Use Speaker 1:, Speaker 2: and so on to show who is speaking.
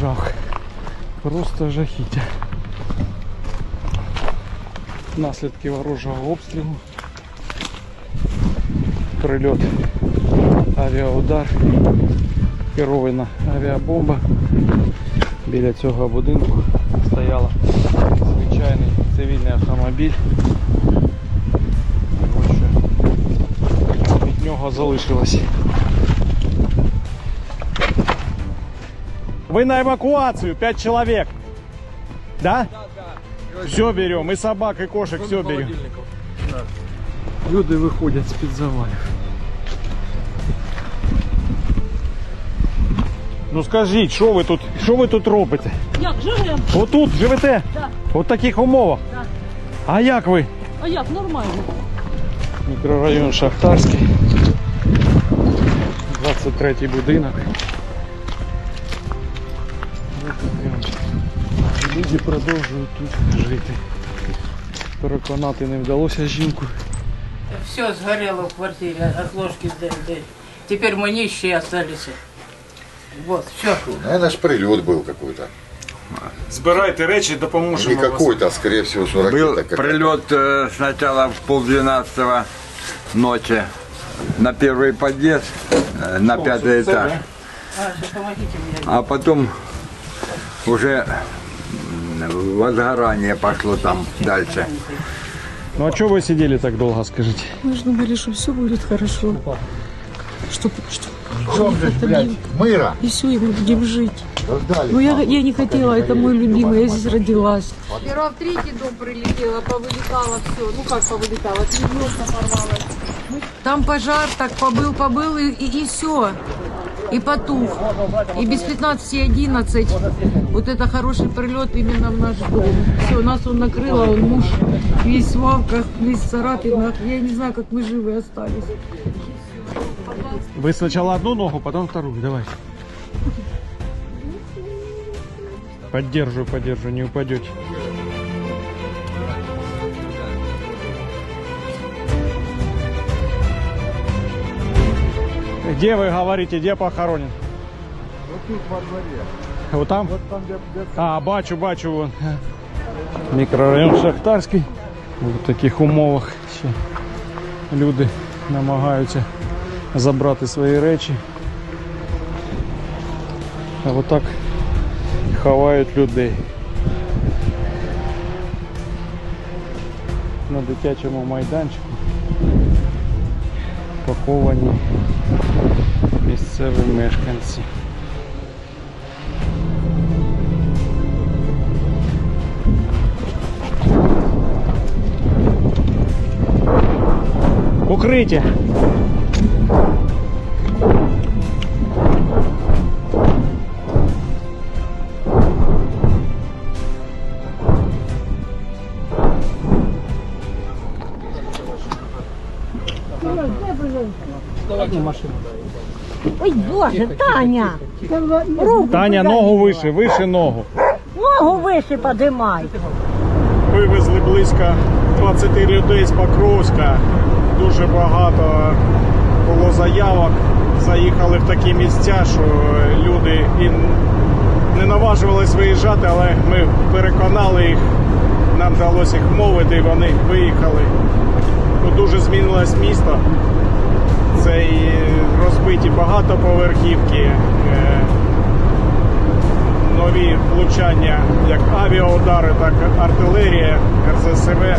Speaker 1: жах. Просто жахіття. Наслідки ворожого обстрілу. Прильот, авіаудар, керована авіабомба. Біля цього будинку стояла звичайний цивільний автомобіль. Від нього залишилось. Вы на эвакуацию, 5 человек. Да? Все берем, и собак, и кошек, все берем. Люди виходять з-під завалів. Ну скажіть, що ви тут, що ви тут робите?
Speaker 2: Як живемо?
Speaker 1: Отут живете?
Speaker 2: Так.
Speaker 1: От в таких умовах?
Speaker 2: Так.
Speaker 1: А як ви?
Speaker 2: А як нормально?
Speaker 1: Мікрорайон Шахтарський. 23 будинок. Люди продовжують тут жити. Переконати не вдалося жінку.
Speaker 3: Все сгорело в квартире от ложки до, до. Теперь мы нищие остались. Вот, все.
Speaker 4: Наверное, ж прилет был какой-то.
Speaker 1: Збирайте речі,
Speaker 4: Не
Speaker 1: допоможемо.
Speaker 4: какой-то, а скорее всего, что
Speaker 5: Был
Speaker 4: ракета какая-то.
Speaker 5: прилет э, сначала в полдвенадцатого ночи на первый подъезд, э, на пятый этаж.
Speaker 3: А, сейчас помогите мне.
Speaker 5: А потом уже возгорание пошло там дальше.
Speaker 1: Ну а чого ви сиділи так довго, скажіть?
Speaker 2: Мы же думали, что все будет хорошо. Что, что
Speaker 4: Блядь, мыра.
Speaker 2: и все, и мы будем жить.
Speaker 4: Раздали.
Speaker 2: Но я, я не хотела, это мой любимый, я здесь родилась.
Speaker 6: Сперва в третий дом прилетело, повылетало все. Ну как повылетало, три окна порвалось. Там пожар так побыл, побыл и, и, все. И потух. И без 15-11 вот это хороший прилет именно в наш дом. Все, нас он накрыло, он муж весь в свалках, весь в царапинах. Я не знаю, как мы живы остались.
Speaker 1: Ви спочатку одну ногу, потім вторую. Давай. Поддерживаю, поддерживаю, не упадете. Где вы говорите, где похоронен? Вот тут во дворе. Вот там? Вот там, где, А, бачу, бачу вон. Мікрорайон Шахтарський. В таких умовах ще люди намагаються забрати свої речі. А отак ховають людей. На дитячому майданчику поховані місцеві мешканці. Укриття!
Speaker 7: Ой, Боже, Таня! Руку
Speaker 1: Таня, ногу вище, вище ногу.
Speaker 7: ногу вище подимай.
Speaker 1: Вивезли близько 20 людей з Покровська. Дуже багато було заявок. Заїхали в такі місця, що люди і не наважувались виїжджати, але ми переконали їх. Нам вдалося їх мовити, і вони виїхали. Дуже змінилось місто. Це і розбиті багатоповерхівки, е, нові влучання, як авіаудари, так і артилерія, РЗСВ.